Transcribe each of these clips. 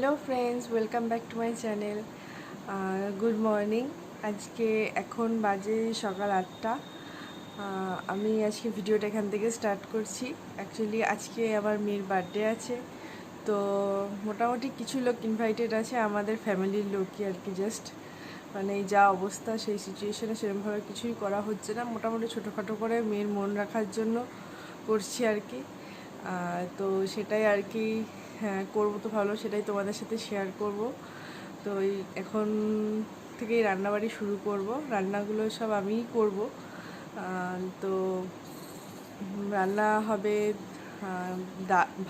Hello friends, welcome back to my channel. Good morning. আজকে এখন বাজে সকাল আটটা। আমি আজকে ভিডিওটা এখান থেকে স্টার্ট করছি। অ্যাকচুয়ালি আজকে আমার মেয়ের বার্থডে আছে। তো মোটামুটি কিছু লোক ইনভাইটেড আছে, আমাদের ফ্যামিলির লোকই আর কি জাস্ট মানে যা অবস্থা, সেই সিচুয়েশানে সেরকমভাবে কিছুই করা হচ্ছে না। মোটামুটি ছোটোখাটো করে মেয়ের মন রাখার জন্য করছি আর কি। তো সেটাই আর কি হ্যাঁ করব তো ভালো, সেটাই তোমাদের সাথে শেয়ার করব। তো এখন থেকেই রান্নাবাড়ি শুরু করব, রান্নাগুলো সব আমিই করব। তো রান্না হবে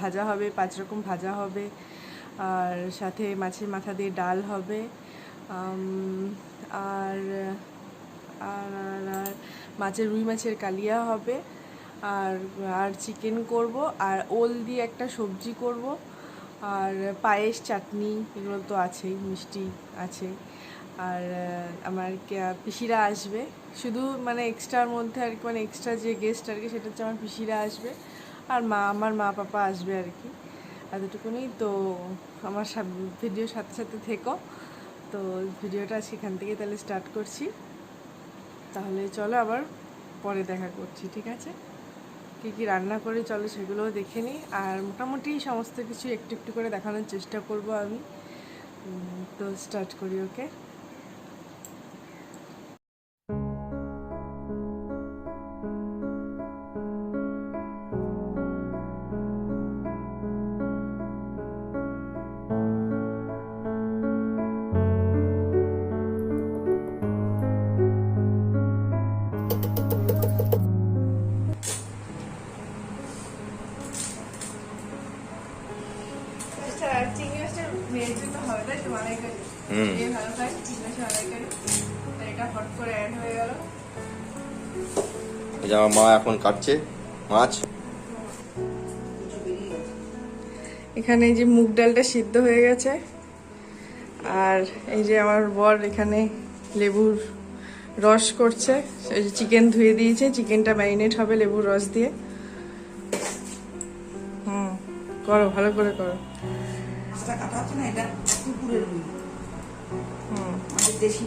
ভাজা হবে, পাঁচ রকম ভাজা হবে, আর সাথে মাছের মাথা দিয়ে ডাল হবে আর আর মাছের রুই মাছের কালিয়া হবে আর আর চিকেন করব, আর ওল দিয়ে একটা সবজি করব, আর পায়েস, চাটনি, এগুলো তো আছেই, মিষ্টি আছে। আর আমার পিসিরা আসবে। শুধু মানে এক্সট্রার মধ্যে আর কি মানে এক্সট্রা যে গেস্ট আর কি, সেটা হচ্ছে আমার পিসিরা আসবে। আর মা, আমার মা পাপা আসবে আর কি, এতটুকুনি। তো আমার ভিডিওর সাথে সাথে থেকো। তো ভিডিওটা আজকে এখান থেকে তাহলে স্টার্ট করছি। তাহলে চলো আবার পরে দেখা করছি, ঠিক আছে? কী কী রান্না করে চলো সেগুলোও দেখে নিই। আর মোটামুটি সমস্ত কিছু একটু একটু করে দেখানোর চেষ্টা করব আমি। তো স্টার্ট করি ওকে যে আমার মা এখন কাটছে মাছ। এখানে এই যে মুগ ডালটা সিদ্ধ হয়ে গেছে। আর এই যে আমার বর এখানে লেবুর রস করছে। এই যে চিকেন ধুয়ে দিয়েছে চিকেনটা ম্যারিনেট হবে লেবুর রস দিয়ে। হুম করো ভালো করে করো। মাছটা কাটা হচ্ছে না এটা হুম। দেশি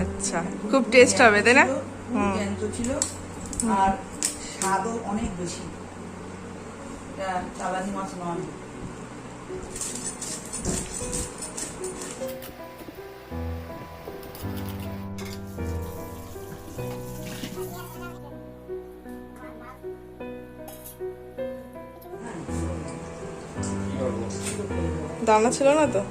আচ্ছা খুব টেস্ট হবে তাই না? হুম। ছিল। আর স্বাদও অনেক বেশি। এটা চালানি মাছ নয়। দানা ছিল না তো?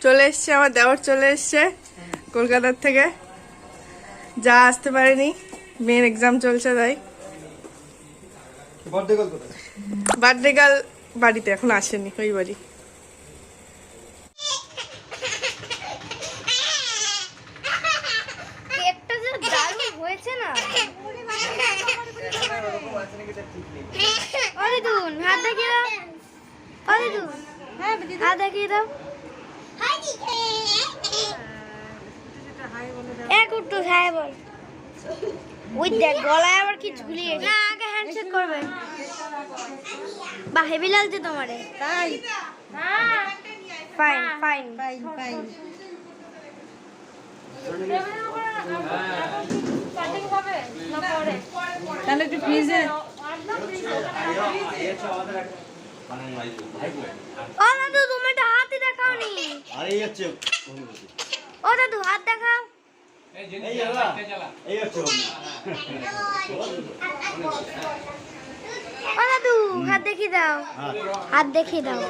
চলে এসছে আমার দেওয়ার চলে এসছে কলকাতার থেকে। যা আসতে পারেনি মেয়ের এক্সাম চলছে তাই। বার্থডে গার্ল বাড়িতে এখন আসেনি ওই বাড়ি কেকটা যে দারুণ হয়েছে না অদিদুন হাত দেখিয়ে দাও অদিদুন হাত দেখিয়ে দাও এক উঠতো হ্যাঁ বল ওই দেখ গলায় আবার কি ঝুলিয়ে না আগে হ্যান্ডশেক করবে? বা হেভি লাগছে তোমারে। তাই? ফাইন ফাইন ফাইন ফাইন তাহলে একটু ফ্রিজে ও দাদু তুমি হাতই দেখাও নি আরে ও দাদু হাত দেখাও। দাদু হাত দেখিয়ে দাও। হাত দেখিয়ে দাও।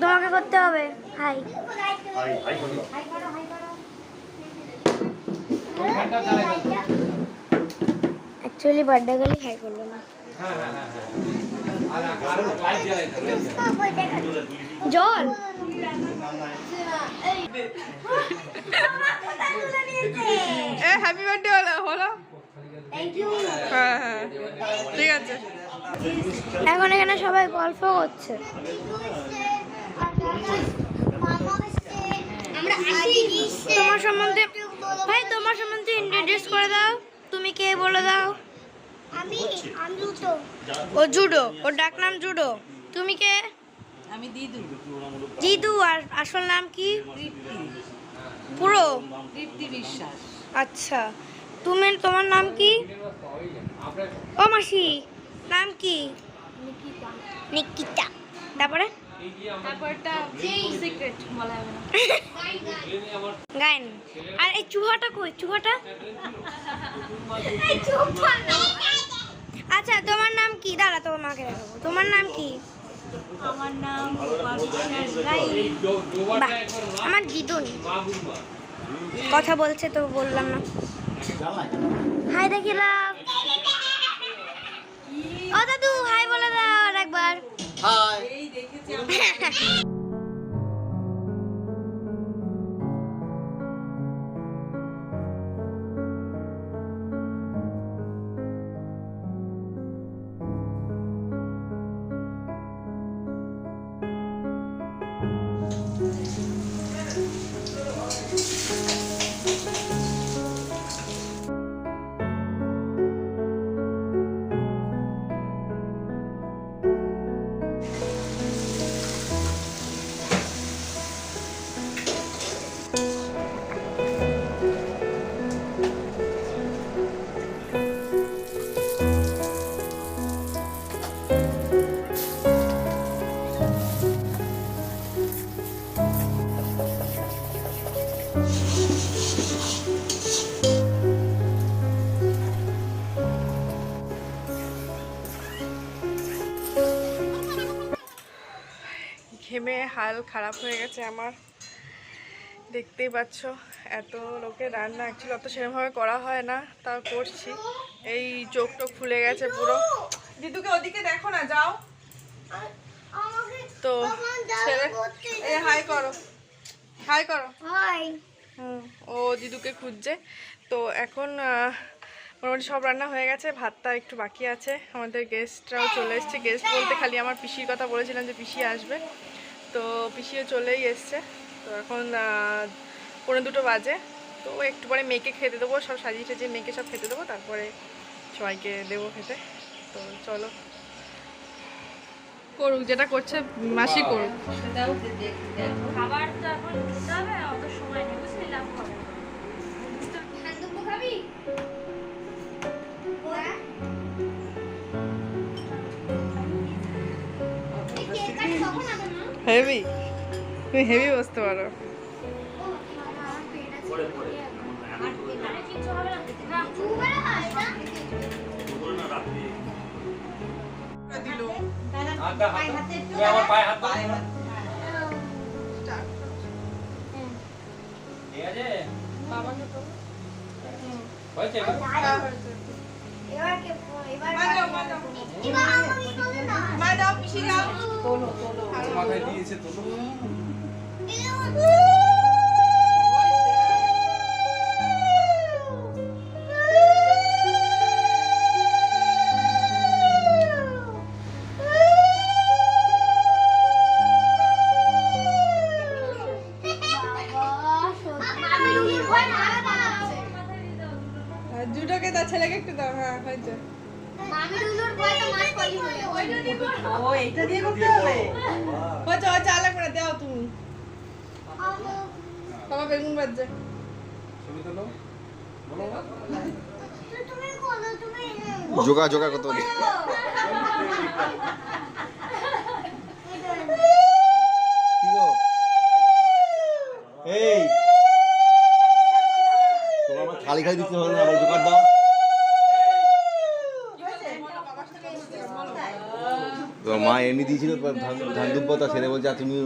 তোমাকে করতে হবে। হাই। হাই হাই করো। অ্যাকচুয়ালি বার্থডে গেলে হাই করল না। জল এ হ্যাপি বার্থডে হলো হলো হ্যাঁ হ্যাঁ। ঠিক আছে। এখন এখানে সবাই গল্প করছে। তোমার সম্বন্ধে ভাই তোমার সম্বন্ধে ইন্ট্রোডিউস করে দাও। তুমি কে বলে দাও? আমি ও জুডো। ওর ডাক নাম জুডো। তুমি কে? আমি দিদু। জিদু আর আসল নাম কি? তৃপ্তি পুরো? তৃপ্তি বিশ্বাস। আচ্ছা। তুমি তোমার নাম কি? ও মাসি নাম কি? নিকিতা। তারপরে? গায়ন। আর এই চুহাটা কই? চুহাটা? আচ্ছা তোমার নাম কি? দাঁড়া তোমার মাকে দেখাবো। তোমার নাম কি? আমার নাম আমার দিদুন কথা বলছে তো বললাম না। হাই দেখিলাম ও দাদু হাই বলে দাও আর একবার এই হাল খারাপ হয়ে গেছে আমার। দেখতেই পাচ্ছ এত লোকে রান্না অ্যাকচুয়ালি অত সেরকমভাবে করা হয় না তাও করছি। এই চোখ টোক ফুলে গেছে পুরো। দিদুকে ওদিকে দেখো না যাও। তো ছেলে এই হাই করো। হাই করো। হুম, ও দিদুকে খুঁজছে। তো এখন মোটামুটি সব রান্না হয়ে গেছে ভাতটা একটু বাকি আছে। আমাদের গেস্টরাও চলে এসছে। গেস্ট বলতে খালি আমার পিসির কথা বলেছিলাম যে পিসি আসবে। তো পিছিয়ে চলেই এসছে। তো এখন পনেরো দুটো বাজে। তো একটু পরে মেয়েকে খেতে দেবো সব সাজিয়ে সাজিয়ে মেয়েকে সব খেতে দেবো তারপরে সবাইকে দেবো খেতে। তো চলো। করুক যেটা করছে মাসি করুক। খাবার তো এখন হেভি। তুমি হেভি বসতে পারো। ও আমার পেট আছে আর কিছু হবে না দুবেলা হয় না দিল পায়ে হাত পায়ে হাত ঠিক আছে বাবাকে তো হয়েছে এবার এবার তোলো তোলো। মাথায় দিয়েছে জুটোকে তার ছেলেকে একটু দাও হ্যাঁ হয়েছে। মামি রুলুর ভয় তো মাছ পালি হয়ে ও এইটা দিয়ে করতে হবে? হয়েছে হয়েছে আলাদা করে দাও তুমি। বাবা বেগুন বাজছে তুমি বলো তুমি যোগা যোগা কত কি এই। তোমার খালি খালি দিতে হবে না জোগাড় দাও তো মা এমনি দিয়েছিল ধান দুব্বতা ছেড়ে বলছে তুমি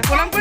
আচ্ছা প্রণাম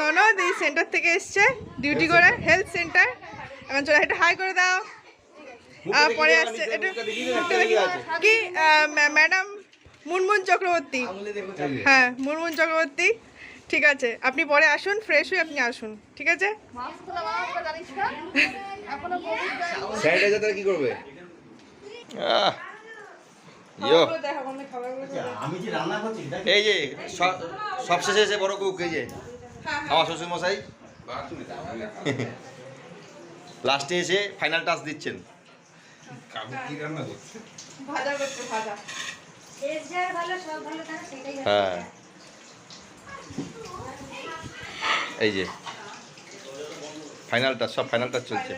ননদ এই সেন্টার থেকে এসছে ডিউটি করে হেলথ সেন্টার এখন চলে একটা হাই করে দাও। আর পরে আসছে একটু কি ম্যাডাম মুনমুন চক্রবর্তী। হ্যাঁ মুনমুন চক্রবর্তী। ঠিক আছে আপনি পরে আসুন ফ্রেশ হয়ে আপনি আসুন ঠিক আছে? কি করবে? এই যে সবশেষে এসে বড় কুক এই যে। আমার শ্বশুর মশাই লাস্টে এসে ফাইনাল টাচ দিচ্ছেন। ভাজা করছে ভাজা। হ্যাঁ। এই যে ফাইনাল টাচ সব ফাইনাল টাচ চলছে।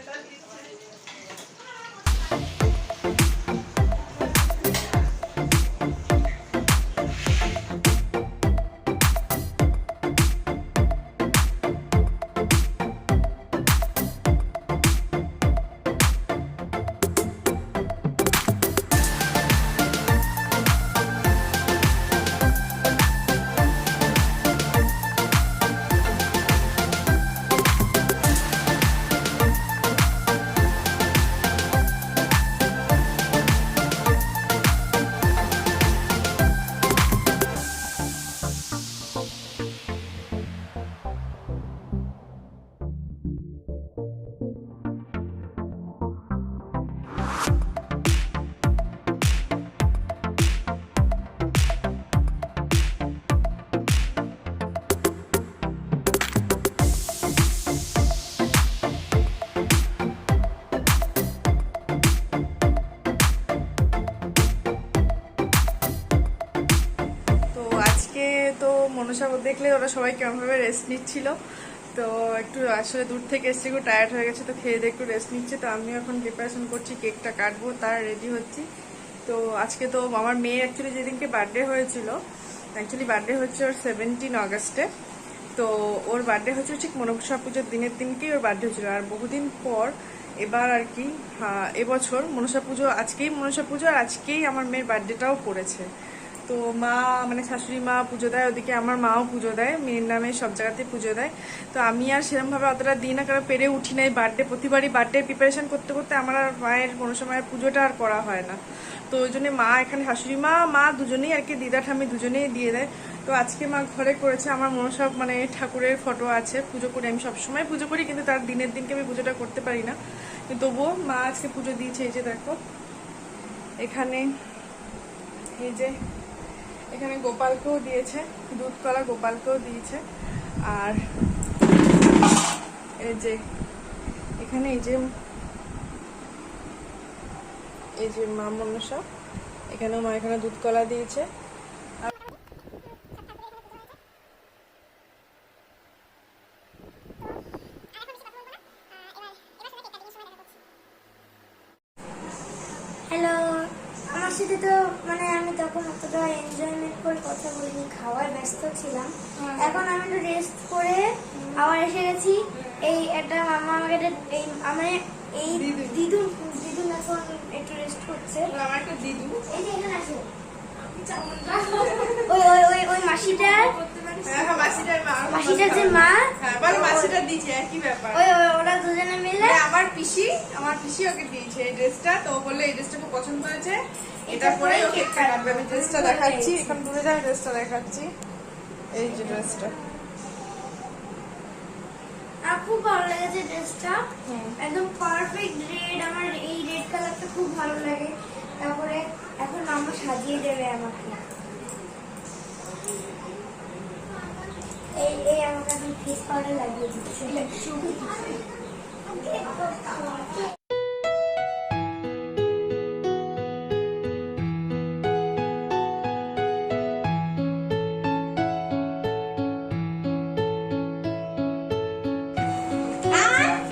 দেখলে ওরা সবাই কেমনভাবে রেস্ট নিচ্ছিল। তো একটু আসলে দূর থেকে এসে একটু টায়ার্ড হয়ে গেছে তো খেয়ে দিয়ে একটু রেস্ট নিচ্ছে। তো আমিও এখন প্রিপারেশন করছি কেকটা কাটবো তার রেডি হচ্ছি। তো আজকে তো আমার মেয়ে অ্যাকচুয়ালি যেদিনকে বার্থডে হয়েছিল অ্যাকচুয়ালি বার্থডে হচ্ছে ওর সেভেন্টিন আগস্টে। তো ওর বার্থডে হচ্ছে ঠিক মনসা পুজোর দিনের দিনকেই ওর বার্থডে হয়েছিল। আর বহুদিন পর এবার আর কি হ্যাঁ, এবছর মনসা পুজো আজকেই মনসা পুজো আর আজকেই আমার মেয়ের বার্থডেটাও পড়েছে। তো মা মানে শাশুড়ি মা পুজো দেয়, ওদিকে আমার মাও পুজো দেয়, মেয়ের নামে সব জায়গাতে পুজো দেয়। তো আমি আর সেরকমভাবে অতটা দিই না কারণ পেরে উঠি নাই। বার্থডে প্রতিবারই বার্থডে প্রিপারেশন করতে করতে আমার আর মায়ের কোনো সময় পুজোটা আর করা হয় না। তো ওই জন্য মা এখানে শাশুড়ি মা মা দুজনেই আর কি, দিদা ঠামি দুজনেই দিয়ে দেয়। তো আজকে মা ঘরে করেছে, আমার মনসা মানে ঠাকুরের ফটো আছে, পুজো করি। আমি সবসময় পুজো করি, কিন্তু তার দিনের দিনকে আমি পুজোটা করতে পারি না। তবুও মা আজকে পুজো দিয়েছে, এই যে দেখো। এখানে এই যে এখানে গোপালকেও দিয়েছে দুধ কলা গোপালকেও দিয়েছে। আর এই যে, এখানে এই যে এই যে মা মনসা, এখানেও মা এখানে দুধ কলা দিয়েছে হ্যালো আমার সাথে তো মানে আমি তখন অতটা এনজয়মেন্ট করে কথা বলিনি খাওয়ার ব্যস্ত ছিলাম। এখন আমি একটু রেস্ট করে আবার এসে গেছি। এই একটা মামা আমাকে এই আমার এই দিদুন দিদুন এখন একটু রেস্ট করছে। আমার একটা দিদু। এই যে এখানে আছে। ওই ওই ওই ওই হ্যাঁ, মাসিটার যে মা? বলো মাসিটা দিয়েছে একই ব্যাপার। ওই ওই- ওরা দুজনে মিলে? আমার পিসি আমার পিসি ওকে দিয়েছে এই ড্রেসটা তো ও এই ড্রেসটা খুব পছন্দ হয়েছে। এটা পরে ওকে কাটবে আমি ড্রেসটা দেখাচ্ছি এখন দূরে যাই ড্রেসটা দেখাচ্ছি। এই যে ড্রেসটা। খুব ভালো লেগেছে ড্রেসটা? একদম পারফেক্ট রেড আমার এই রেড কালারটা খুব ভালো লাগে। তারপরে এখন মামা সাজিয়ে দেবে আমাকে। আমাকে এখন ফেস পাউডার লাগিয়ে দিচ্ছে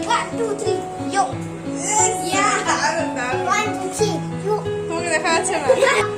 One, two, three, yo. Yeah. One, two, three, yo. তোমাকে দেখা যাচ্ছে না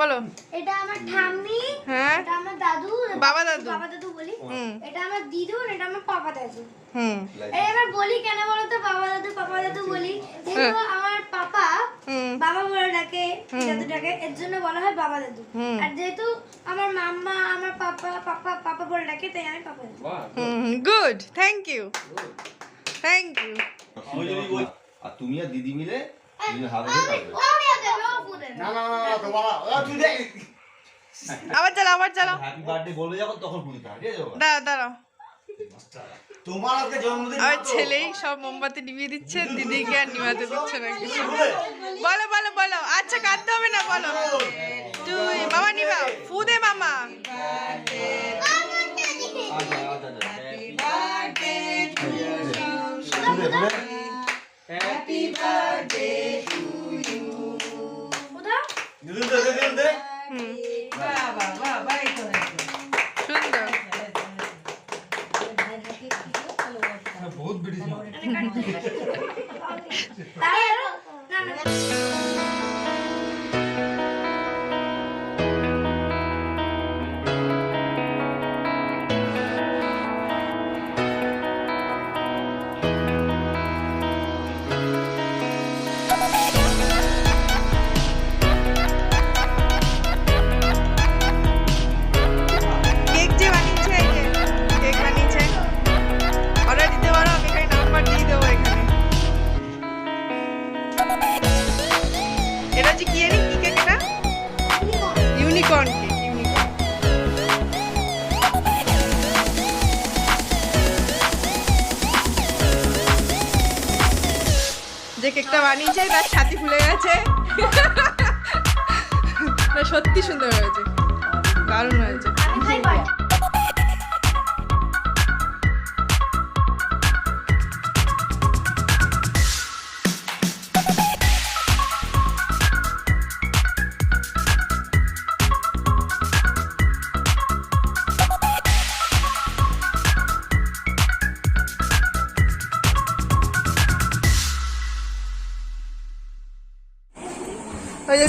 বলো। এটা আমার ঠাম্মি হ্যাঁ। এটা আমার দাদু বাবা দাদু। বাবা দাদু বলি। এটা আমার দিদু আর এটা আমার পাপা দাদু। হুম। এই এবার বলি কেন বলো তো বাবা দাদু পাপা দাদু বলি। যেহেতু আমার পাপা বাবা বলে ডাকে দাদু ডাকে এর জন্য বলা হয় বাবা দাদু। আর যেহেতু আমার মাম্মা আমার পাপা পাপা পাপা বলে ডাকে তাই আমি পাপা দাদু। হুম good thank you thank you আর তুমি আর দিদি মিলে হাত ধরে না না না তুই দেখ আবার চালাও আবার চালাও হ্যাপি বার্থডে যখন তখন হয় বাবা? দাঁড়াও দাঁড়াও তোমার আজকে জন্মদিন আর ছেলেই সব মোমবাতি নিভিয়ে দিচ্ছে দিদিকে আর নিভাতে দিচ্ছে না কিছু বলো বলো বলো আচ্ছা কাঁদতে হবে না বলো তুই মামা নিভাও ফু দে মামা আচ্ছা আচ্ছা আচ্ছা পুরে পুরে কোথাও দিদি দে দে দে হুম বাহ বাহ বাহ বাহ এই তো হয়েছে। সুন্দর বহুত বেড়ি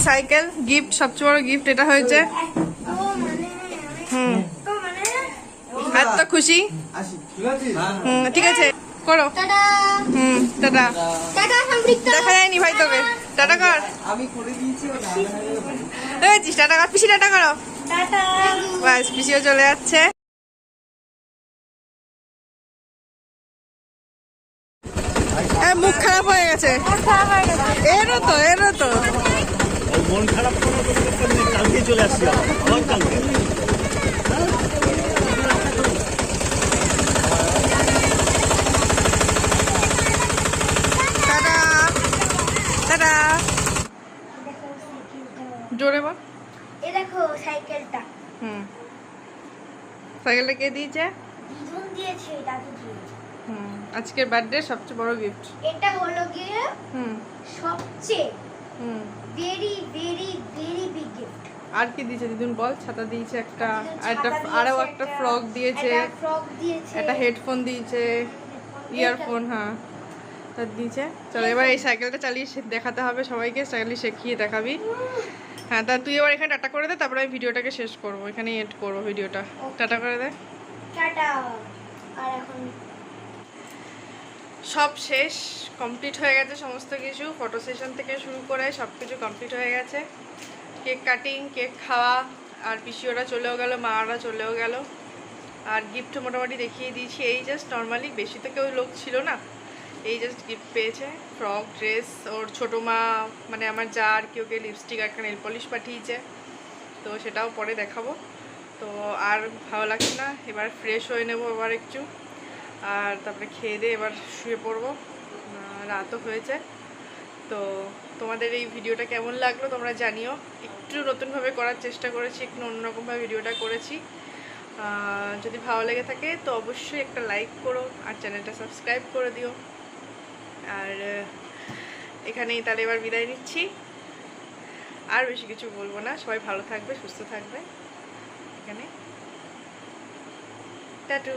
সাইকেল গিফট সবচেয়ে বড় গিফট এটা হয়েছে। হুম। তো মানে আর তো খুশি। হুম ঠিক আছে করো। টাটা। হুম টাটা। দেখা যায়নি ভাই তোকে। টাটা কর। হয়েছিস টাটা কর পিসি টাটা করো। বাস পিসিও চলে যাচ্ছে। মুখ খারাপ হয়ে গেছে। এরও তো এরও তো। মন খারাপ কোনো কালকে চলে আসছি আবার কালকে। জোরে বল। এ দেখো সাইকেলটা। হুম। সাইকেলটা কে দিয়েছে? দিদুন দিয়েছে দাদু দিয়েছে। হুম আজকের বার্থডে সবচেয়ে বড় গিফট এটা হলো গিয়ে হুম। সবচেয়ে হুম। ভেরি আর কি দিয়েছে? দিদুন বল ছাতা দিয়েছে একটা আর একটা আরও একটা ফ্রক দিয়েছে একটা হেডফোন দিয়েছে ইয়ারফোন হ্যাঁ। তার দিয়েছে। চলো এবার এই সাইকেলটা চালিয়ে দেখাতে হবে সবাইকে চালিয়ে শেখিয়ে দেখাবি। হ্যাঁ তা তুই এবার এখানে টাটা করে দে তারপরে আমি ভিডিওটাকে শেষ করব। এখানে এড করব ভিডিওটা। টাটা করে দে। টাটা। আর এখন সব শেষ কমপ্লিট হয়ে গেছে সমস্ত কিছু। ফটো সেশন থেকে শুরু করে সব কিছু কমপ্লিট হয়ে গেছে। কেক কাটিং, কেক খাওয়া, আর পিসিওরা চলেও গেল, মারা চলেও গেল। আর গিফট মোটামুটি দেখিয়ে দিয়েছি। এই জাস্ট নর্মালি বেশি তো কেউ লোক ছিল না। এই জাস্ট গিফট পেয়েছে। ফ্রক ড্রেস ওর ছোটো মা মানে আমার যা আর কেউ কে লিপস্টিক আর নেল পলিশ পাঠিয়েছে। তো সেটাও পরে দেখাবো। তো আর ভালো লাগছে না। এবার ফ্রেশ হয়ে নেব এবার একটু। আর তারপরে খেয়ে দিয়ে এবার শুয়ে পড়ব। রাতও হয়েছে। তো তোমাদের এই ভিডিওটা কেমন লাগল তোমরা জানিও। একটু নতুনভাবে করার চেষ্টা করেছি, একটু অন্যরকমভাবে ভিডিওটা করেছি। যদি ভালো লেগে থাকে তো অবশ্যই একটা লাইক করো আর চ্যানেলটা সাবস্ক্রাইব করে দিও। আর এখানেই তাহলে এবার বিদায় নিচ্ছি। আর বেশি কিছু বলব না, সবাই ভালো থাকবে, সুস্থ থাকবে। এখানে। টাটু।